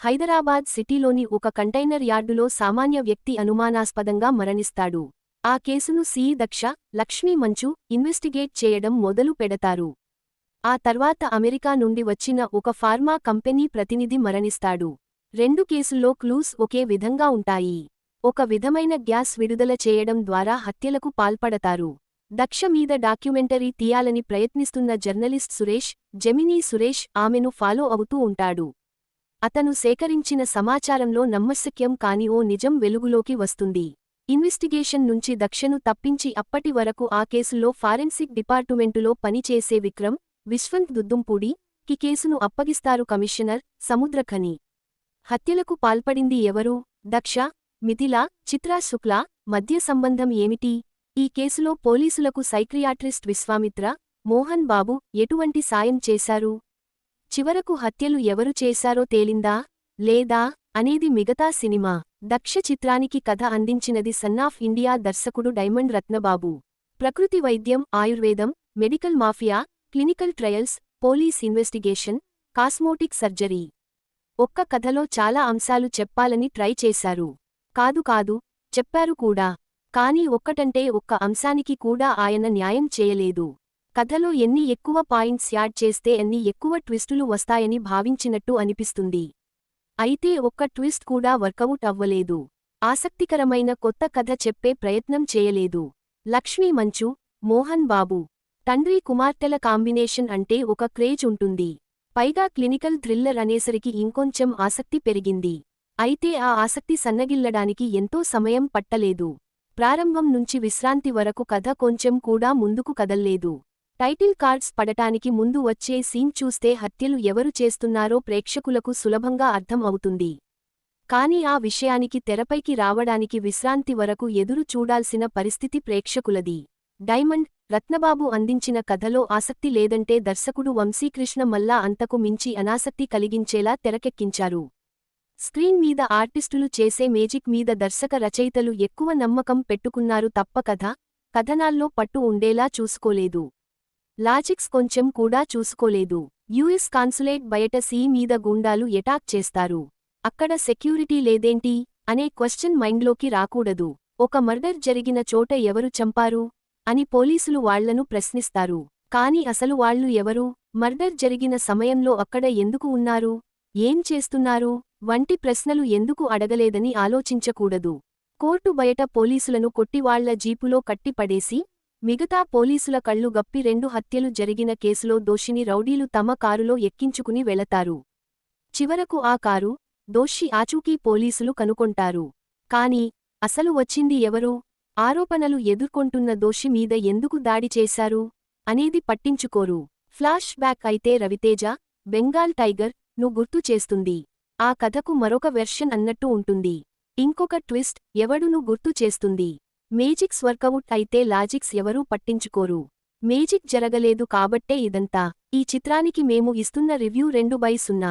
హైదరాబాద్ సిటీలోని ఒక కంటైనర్ యార్డులో సామాన్య వ్యక్తి అనుమానాస్పదంగా మరణిస్తాడు. ఆ కేసును సిఈ దక్ష లక్ష్మీ మంచు ఇన్వెస్టిగేట్ చేయడం మొదలు పెడతారు. ఆ తర్వాత అమెరికా నుండి వచ్చిన ఒక ఫార్మా కంపెనీ ప్రతినిధి మరణిస్తాడు. రెండు కేసుల్లో క్లూస్ ఒకే విధంగా ఉంటాయి. ఒక విధమైన గ్యాస్ విడుదల చేయడం ద్వారా హత్యలకు పాల్పడతారు. దక్ష మీద డాక్యుమెంటరీ తీయాలని ప్రయత్నిస్తున్న జర్నలిస్ట్ సురేష్ జెమినీ సురేష్ ఆమెను ఫాలో అవుతూ ఉంటాడు. అతను సేకరించిన సమాచారంలో నమ్మశక్యం కాని ఓ నిజం వెలుగులోకి వస్తుంది. ఇన్వెస్టిగేషన్ నుంచి దక్షను తప్పించి అప్పటి వరకు ఆ కేసులో ఫారెన్సిక్ డిపార్టుమెంటులో పనిచేసే విక్రమ్ విశ్వంత్ దుద్దుంపూడి కి కేసును అప్పగిస్తారు కమిషనర్ సముద్రఖని. హత్యలకు పాల్పడింది ఎవరు? దక్ష మిథిలా చిత్రా శుక్లా మధ్య సంబంధం ఏమిటి? ఈ కేసులో పోలీసులకు సైక్రియాట్రిస్ట్ విశ్వామిత్ర మోహన్ బాబు ఎటువంటి సాయం చేశారు? చివరకు హత్యలు ఎవరు చేశారో తేలిందా లేదా అనేది మిగతా సినిమా. దక్ష చిత్రానికి కథ అందించినది సన్నాఫ్ ఇండియా దర్శకుడు డైమండ్ రత్నబాబు. ప్రకృతి వైద్యం ఆయుర్వేదం medical mafia clinical trials police investigation cosmetic surgery. ఒక్క కథలో చాలా అంశాలు చెప్పాలని ట్రై చేశారు. కాదు కాదు చెప్పారు కూడా. కాని ఒక్కటంటే ఒక్క అంశానికి కూడా ఆయన న్యాయం చేయలేదు. కథలో ఎన్ని ఎక్కువ పాయింట్స్ యాడ్ చేస్తే ఎన్ని ఎక్కువ ట్విస్టులు వస్తాయని భావించినట్టు అనిపిస్తుంది. అయితే ఒక్క ట్విస్ట్ కూడా వర్కౌట్ అవ్వలేదు. ఆసక్తికరమైన కొత్త కథ చెప్పే ప్రయత్నం చేయలేదు. లక్ష్మీ మంచు మోహన్ బాబు తండ్రి కుమార్తెల కాంబినేషన్ అంటే ఒక క్రేజ్ ఉంటుంది. పైగా క్లినికల్ థ్రిల్లర్ అనేసరికి ఇంకొంచెం ఆసక్తి పెరిగింది. అయితే ఆ ఆసక్తి సన్నగిల్లడానికి ఎంతో సమయం పట్టలేదు. ప్రారంభం నుంచి విశ్రాంతి వరకు కథ కొంచెం కూడా ముందుకు కదల్లేదు. టైటిల్ కార్డ్స్ పడటానికి ముందు వచ్చే సీన్ చూస్తే హత్యలు ఎవరు చేస్తున్నారో ప్రేక్షకులకు సులభంగా అర్థం అవుతుంది. కాని ఆ విషయానికి తెరపైకి రావడానికి విశ్రాంతి వరకు ఎదురు చూడాల్సిన పరిస్థితి ప్రేక్షకులది. డైమండ్ రత్నబాబు అందించిన కథలో ఆసక్తి లేదంటే దర్శకుడు వంశీకృష్ణ మల్లా అంతకు మించి అనాసక్తి కలిగించేలా తెరకెక్కించారు. స్క్రీన్ మీద ఆర్టిస్టులు చేసే మేజిక్ మీద దర్శక రచయితలు ఎక్కువ నమ్మకం పెట్టుకున్నారు తప్ప కథ కథనాల్లో పట్టు ఉండేలా చూసుకోలేదు. లాజిక్స్ కొంచెం కూడా చూసుకోలేదు. యుఎస్ కాన్సులేట్ బయట సీ మీద గూండాలు ఎటాక్ చేస్తారు. అక్కడ సెక్యూరిటీ లేదేంటి? అనే క్వశ్చన్ మైండ్లోకి రాకూడదు. ఒక మర్డర్ జరిగిన చోట ఎవరు చంపారు? అని పోలీసులు వాళ్ళను ప్రశ్నిస్తారు. కాని అసలు వాళ్ళు ఎవరు? మర్డర్ జరిగిన సమయంలో అక్కడ ఎందుకు ఉన్నారు? ఏం చేస్తున్నారు? వంటి ప్రశ్నలు ఎందుకు అడగలేదని ఆలోచించకూడదు. కోర్టు బయట పోలీసులను కొట్టివాళ్ళ జీపులో కట్టిపడేసి మిగతా పోలీసుల కళ్ళు గప్పి రెండు హత్యలు జరిగిన కేసులో దోషిని రౌడీలు తమ కారులో ఎక్కించుకుని వెళతారు. చివరకు ఆ కారు దోషి ఆచూకీ పోలీసులు కనుకొంటారు. కాని అసలు వచ్చింది ఎవరు? ఆరోపణలు ఎదుర్కొంటున్న దోషి మీద ఎందుకు దాడి చేశారు? అనేది పట్టించుకోరు. ఫ్లాష్ బ్యాక్ అయితే రవితేజ బెంగాల్ టైగర్ను గుర్తు చేస్తుంది. ఆ కథకు మరొక వెర్షన్ అన్నట్టు ఉంటుంది. ఇంకొక ట్విస్ట్ ఎవడును గుర్తు చేస్తుంది? మేజిక్స్ వర్కవుట్ అయితే లాజిక్స్ ఎవరూ పట్టించుకోరు. మేజిక్ జరగలేదు కాబట్టే ఇదంతా. ఈ చిత్రానికి మేము ఇస్తున్న రివ్యూ రెండు బై సున్నా.